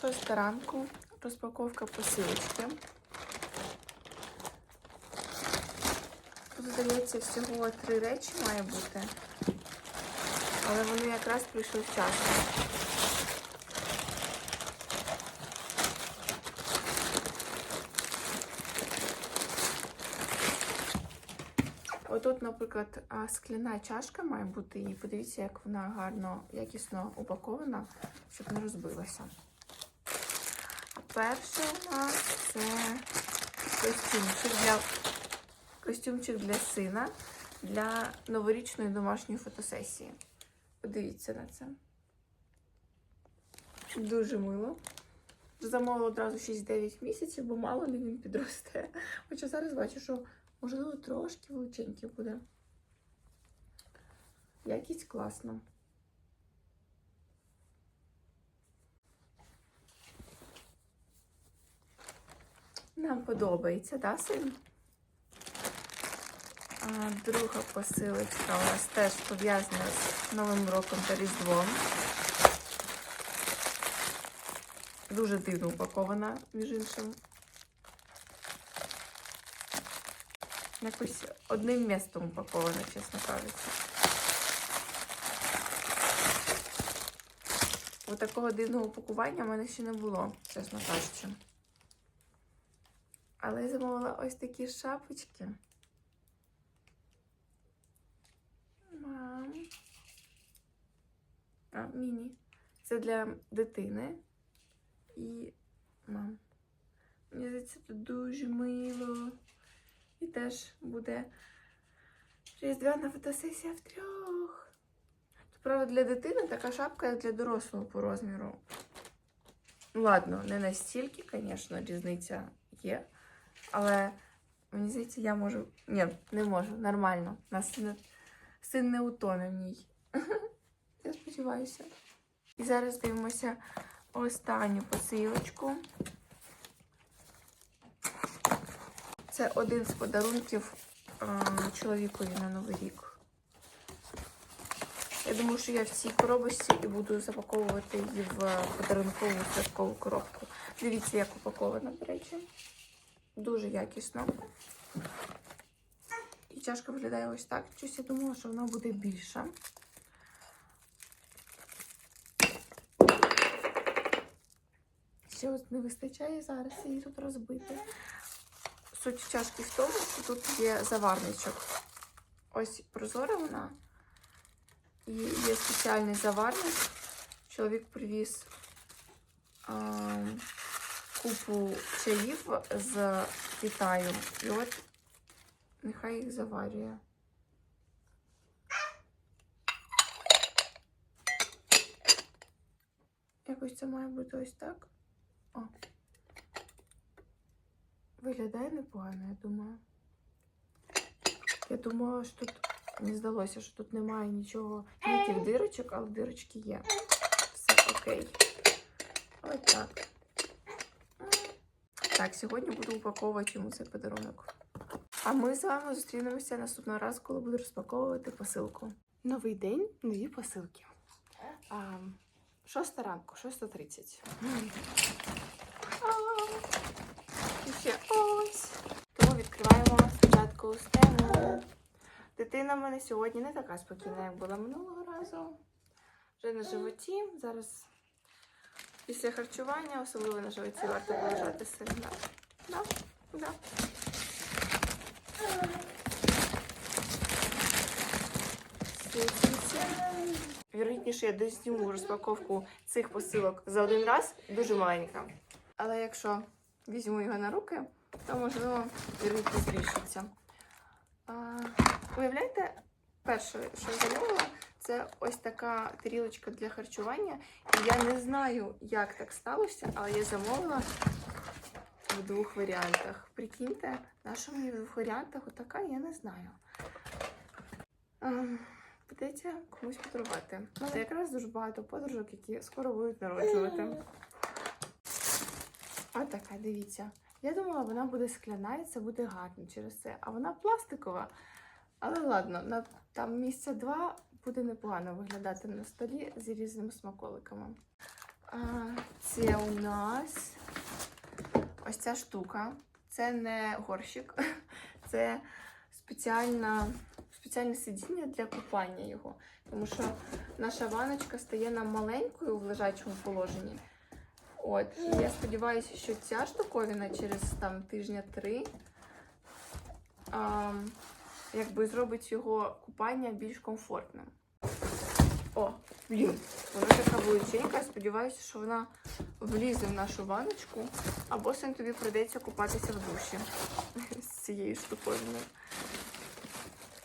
Шоста ранку. Розпаковка посилочки. Тут, здається, всього три речі має бути. Але вони якраз прийшли вчасно. Отут, наприклад, скляна чашка має бути, і подивіться, як вона гарно, якісно упакована, щоб не розбилася. Перше у нас це костюмчик для, костюмчик для сина для новорічної домашньої фотосесії. Подивіться на це. Дуже мило. Замовила одразу 6-9 місяців, бо мало ли він підросте. Хоча зараз бачу, що можливо трошки величенький буде. Якість класна. Нам подобається, да, син? А, друга посилочка у нас теж пов'язана з Новим роком та Різдвом. Дуже дивно упакована, між іншим. Якось одним містом упакована, чесно кажучи. Ось такого дивного упакування в мене ще не було, чесно кажучи. Але я замовила ось такі шапочки. Мам. А, міні. Це для дитини. І мам. Мені здається, тут дуже мило. І теж буде різдвяна фотосесія в трьох. Правда, для дитини така шапка, як для дорослого по розміру. Ну, ладно, не настільки, звісно, різниця є. Але мені здається, я можу. Ні, не можу. Нормально. Нас син, син не утоне в ній. Я сподіваюся. І зараз дивимося останню посилочку. Це один з подарунків е, чоловікові на Новий рік. Я думаю, що я в цій коробочці і буду запаковувати її в подарункову святкову коробку. Дивіться, як упакована, до речі. Дуже якісно. І чашка виглядає ось так. Щось я думала, що вона буде більша. Ще от не вистачає зараз її тут розбити. Суть чашки в тому, що тут є заварничок. Ось прозора вона. І є спеціальний заварник. Чоловік привіз купу чаїв з Китаю. І от нехай їх заварює. Якось це має бути ось так. О. Виглядає непогано, я думаю. Я думала, що тут мені здалося, що тут немає нічого, ніяких дирочок, але дирочки є. Все окей. Ось так. Так, сьогодні буду упаковувати йому цей подарунок. А ми з вами зустрінемося наступного разу, коли буду розпаковувати посилку. Новий день, нові посилки. Шоста ранку, 6.30. І ще ось. Тому відкриваємо спочатку стему. Дитина в мене сьогодні не така спокійна, як була минулого разу. Вже на животі. Зараз після харчування, особливо на животі, варто полежати сильно. Да? Да. Вірогідніше, я дозніму розпаковку цих посилок за один раз, дуже маленька. Але якщо візьму його на руки, то можливо вірогідність збільшиться. Уявляєте, перше, що я замовила, це ось така тарілочка для харчування. І я не знаю, як так сталося, але я замовила в двох варіантах. Прикиньте, на що мені в двох варіантах отака, я не знаю. Ем, Придеться комусь подарувати. Мене якраз дуже багато подружок, які скоро будуть народжувати. Ось така, дивіться. Я думала, вона буде скляна і це буде гарно через це. А вона пластикова. Але ладно, на там місця два буде непогано виглядати на столі з різними смаколиками. Це у нас ось ця штука. Це не горщик, це спеціальна, спеціальне сидіння для купання його. Тому що наша ваночка стає нам маленькою в лежачому положенні. От, і я сподіваюся, що ця штуковина через там тижня три а, якби зробить його купання більш комфортним. О, блін, вона така величенька. Сподіваюся, що вона влізе в нашу ваночку, або син тобі прийдеться купатися в душі з цією штуковиною.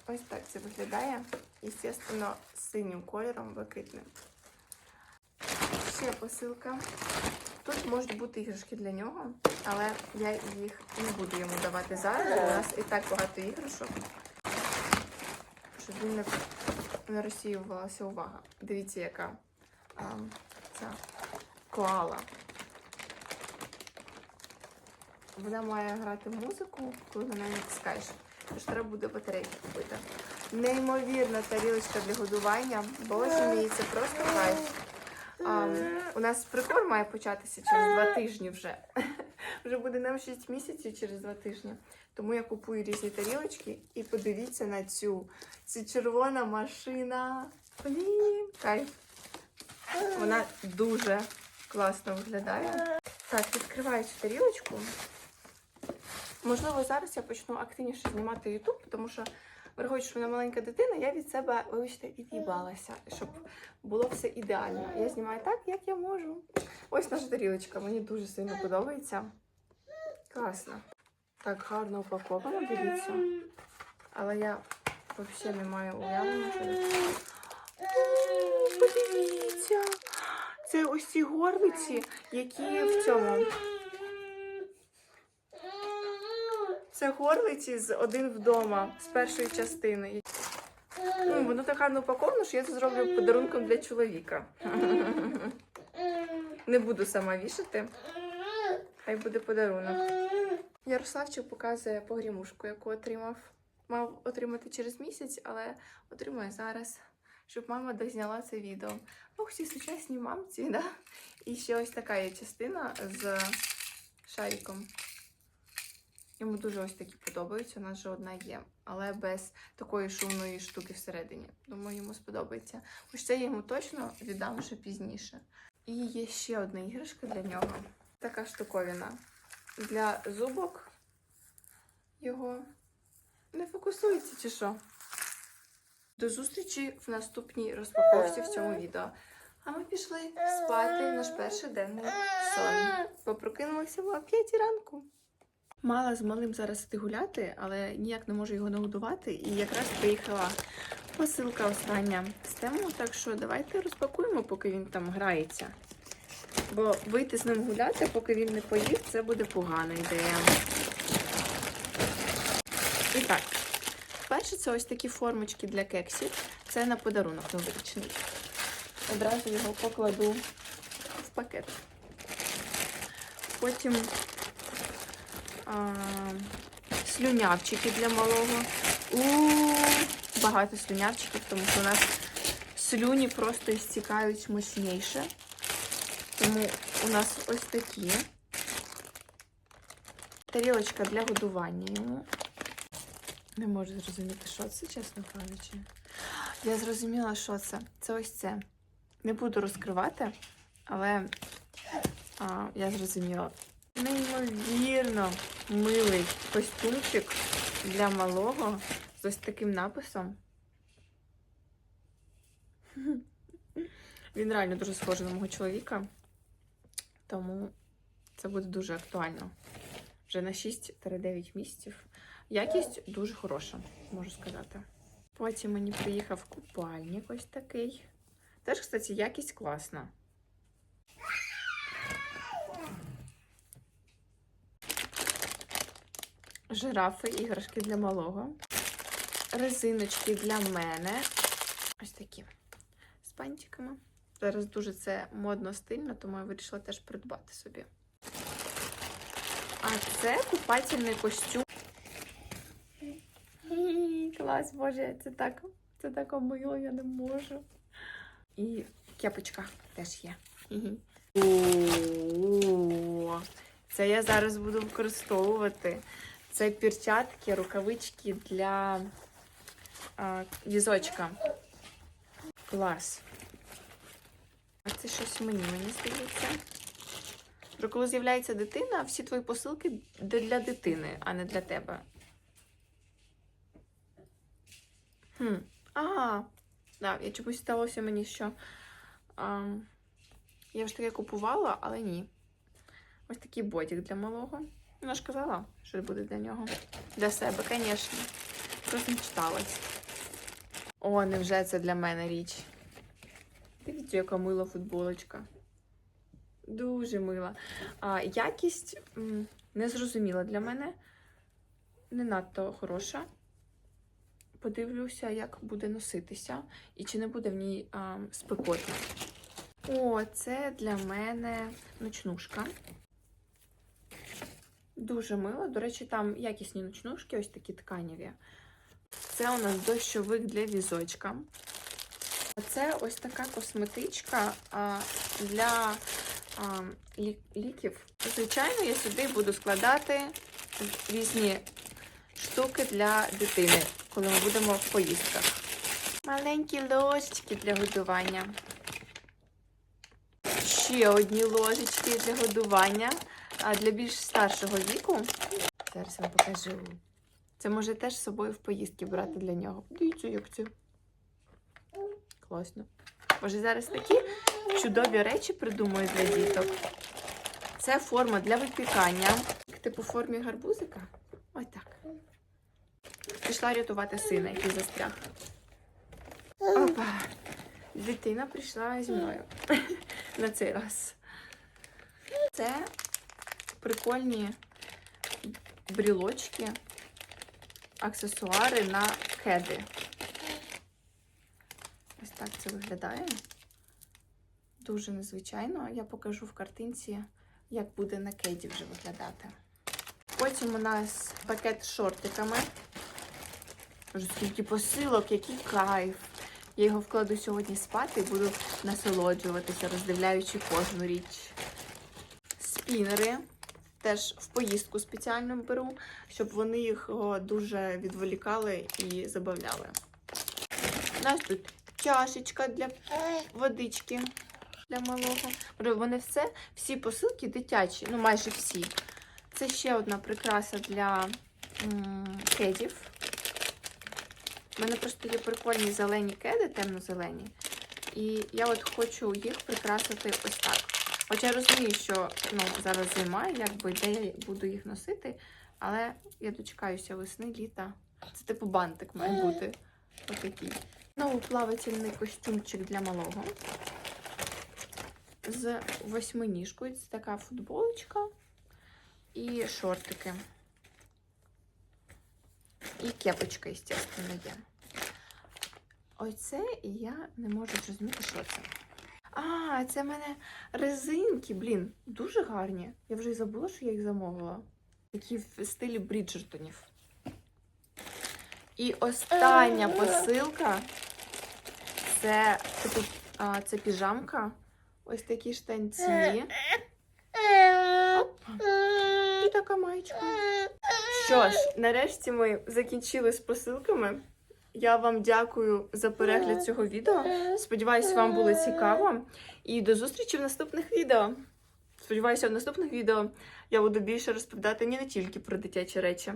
Ось так це виглядає. Естественно, синім кольором блакитним. Ще посилка. Тут можуть бути іграшки для нього, але я їх не буду йому давати зараз. У нас і так багато іграшок. Щоб він не, не розсіювалася увага. Дивіться, яка а, ця коала. Вона має грати музику, коли на неї натискаєш. Тож треба буде батарейки купити. Неймовірна тарілочка для годування. Боже мій, це просто кайф. А, у нас прикор має початися через два тижні вже. Вже буде нам 6 місяців через два тижні. Тому я купую різні тарілочки і подивіться на цю. Це червона машина. Блін, кайф. Вона дуже класно виглядає. Так, відкриваю цю тарілочку. Можливо, зараз я почну активніше знімати YouTube, тому що, враховуючи, що вона маленька дитина, я від себе, вибачте, від'їбалася, щоб було все ідеально. Я знімаю так, як я можу. Ось наша тарілочка, мені дуже сильно подобається. Класно. Так гарно упаковано, дивіться. Але я взагалі не маю уявлення, що це. Подивіться! Це ось ці горлиці, які в цьому. Це горлиці з один вдома з першої частини. Ну, воно так гарно упаковано, що я це зроблю подарунком для чоловіка. Не буду сама вішати. Хай буде подарунок. Ярославчик показує погрімушку, яку отримав. Мав отримати через місяць, але отримує зараз, щоб мама дозняла це відео. Ох, всі сучасні мамці, да? І ще ось така є частина з шариком. Йому дуже ось такі подобаються, у нас же одна є, але без такої шумної штуки всередині. Думаю, йому сподобається. Ось це я йому точно віддам ще пізніше. І є ще одна іграшка для нього. Така штуковина. Для зубок його не фокусується чи що. До зустрічі в наступній розпаковці в цьому відео. А ми пішли спати наш перший денний сон. Попрокинулися ми о 5 ранку. Мала з малим зараз іти гуляти, але ніяк не можу його нагодувати. І якраз приїхала посилка остання з тему, так що давайте розпакуємо, поки він там грається. Бо вийти з ним гуляти, поки він не поїв, це буде погана ідея. І так, перше, це ось такі формочки для кексів. Це на подарунок новорічний. Одразу його покладу в пакет. Потім а, слюнявчики для малого. У багато слюнявчиків, тому що у нас слюні просто істікають мощніше. Тому у нас ось такі. Тарілочка для годування йому. Не можу зрозуміти, що це, чесно кажучи. Я зрозуміла, що це. Це ось це. Не буду розкривати, але а, я зрозуміла. Неймовірно милий костюмчик для малого з ось таким написом. Він реально дуже схожий на мого чоловіка, тому це буде дуже актуально. Вже на 6-9 місяців. Якість дуже хороша, можу сказати. Потім мені приїхав купальник ось такий. Теж, кстати, якість класна. Жирафи, іграшки для малого. Резиночки для мене. Ось такі. З пантиками. Зараз дуже це модно стильно, тому я вирішила теж придбати собі. А це купательний костюм. Клас, боже, це так, це так мило, я не можу. І кепочка теж є. О, Це я зараз буду використовувати. Це перчатки, рукавички для а, візочка. Клас. Це щось мені, мені здається. Вже коли з'являється дитина, всі твої посилки для дитини, а не для тебе. Хм. Ага. Да, я чомусь сталося мені, що а, я ж таке купувала, але ні. Ось такий бодік для малого. Вона ж казала, що буде для нього. Для себе, звісно. Просто не читалась. О, невже це для мене річ. Дивіться, яка мила футболочка. Дуже мила. А, якість м, не для мене. Не надто хороша. Подивлюся, як буде носитися і чи не буде в ній а, спекотно. О, це для мене ночнушка. Дуже мило. До речі, там якісні ночнушки, ось такі тканеві. Це у нас дощовик для візочка. Це ось така косметичка для ліків. Звичайно, я сюди буду складати різні штуки для дитини, коли ми будемо в поїздках. Маленькі ложечки для годування. Ще одні ложечки для годування. Для більш старшого віку. Зараз вам покажу. Це може теж з собою в поїздки брати для нього. Дивіться, як це. Класно. Може, зараз такі чудові речі придумаю для діток. Це форма для випікання. Типу формі гарбузика. Ось так. Пішла рятувати сина, який застряг. Опа! Дитина прийшла зі мною на цей раз. Це прикольні брілочки, аксесуари на кеди. Так це виглядає. Дуже незвичайно. Я покажу в картинці, як буде на кеді вже виглядати. Потім у нас пакет з шортиками. Скільки посилок, який кайф. Я його вкладу сьогодні спати і буду насолоджуватися, роздивляючи кожну річ. Спінери. Теж в поїздку спеціально беру, щоб вони їх дуже відволікали і забавляли. У нас тут чашечка для водички для малого. Вони все, всі посилки дитячі, ну майже всі. Це ще одна прикраса для кедів. У мене просто є прикольні зелені кеди, темно-зелені. І я от хочу їх прикрасити ось так. Хоча я розумію, що ну, зараз зима, якби де я буду їх носити, але я дочекаюся весни, літа. Це типу бантик має бути. Отакий. Знову плавательний костюмчик для малого. З восьминіжкою. Це така футболочка і шортики. І кепочка, звісно, є. Оце і я не можу зрозуміти, що це. А, це в мене резинки, блін, дуже гарні. Я вже й забула, що я їх замовила. Такі в стилі Бріджертонів. І остання посилка це, типу, а, це піжамка. Ось такі штанці. Опа. І така маєчка. Що ж, нарешті ми закінчили з посилками. Я вам дякую за перегляд цього відео. Сподіваюсь, вам було цікаво. І до зустрічі в наступних відео. Сподіваюся, в наступних відео я буду більше розповідати не тільки про дитячі речі.